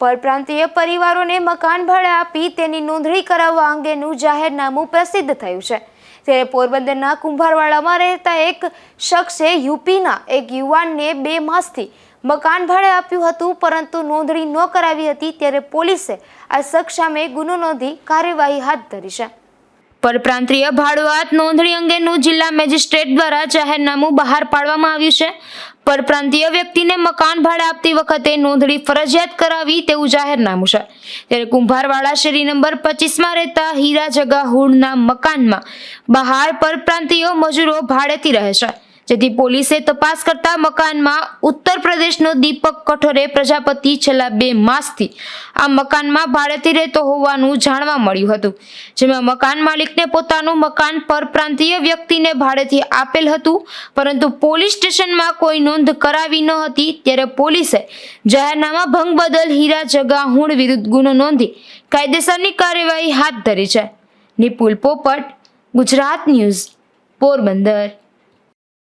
પરપ્રાંતીય પરિવારોને મકાન ભાડે આપી તેની નોંધણી કરાવવા અંગેનું જાહેરનામું પ્રસિદ્ધ થયું છે. ત્યારે પોરબંદરના કુંભારવાડામાં રહેતા એક શખ્સે યુપીના એક યુવાનને બે માસથી મકાન ભાડે આપ્યું હતું, પરંતુ નોંધણી ન કરાવી હતી ત્યારે પોલીસે આ શખ્સ સામે ગુનો નોંધી કાર્યવાહી હાથ ધરી છે. પરપ્રાંતીય ભાડુઆત નોંધણી અંગેનું જિલ્લા મેજિસ્ટ્રેટ દ્વારા જાહેરનામું બહાર પાડવામાં આવ્યું છે. પરપ્રાંતીય વ્યક્તિને મકાન ભાડે આપતી વખતે નોંધણી ફરજિયાત કરાવી તેવું જાહેરનામું છે. ત્યારે કુંભારવાડા શેરી નંબર પચીસમાં રહેતા હીરા જગા હુડના મકાનમાં બહાર પરપ્રાંતીય મજૂરો ભાડેથી રહે છે. જેથી પોલીસે તપાસ કરતા મકાનમાં ઉત્તર પ્રદેશનો દીપક કઠોરે પ્રજાપતિ છેલ્લા બે માસથી આ મકાનમાં ભાડેથી રહેતો હોવાનું જાણવા મળ્યું હતું. જેમાં મકાન માલિકને પોતાનું મકાન પરપ્રાંતીય વ્યક્તિને ભાડેથી આપેલ હતું, પરંતુ પોલીસ સ્ટેશનમાં કોઈ નોંધ કરાવી ન હતી, ત્યારે પોલીસે જાહેરનામા ભંગ બદલ હીરા જગા હુણ વિરુદ્ધ ગુનો નોંધી કાયદેસરની કાર્યવાહી હાથ ધરી છે. નિપુલ પોપટ, ગુજરાત ન્યૂઝ, પોરબંદર.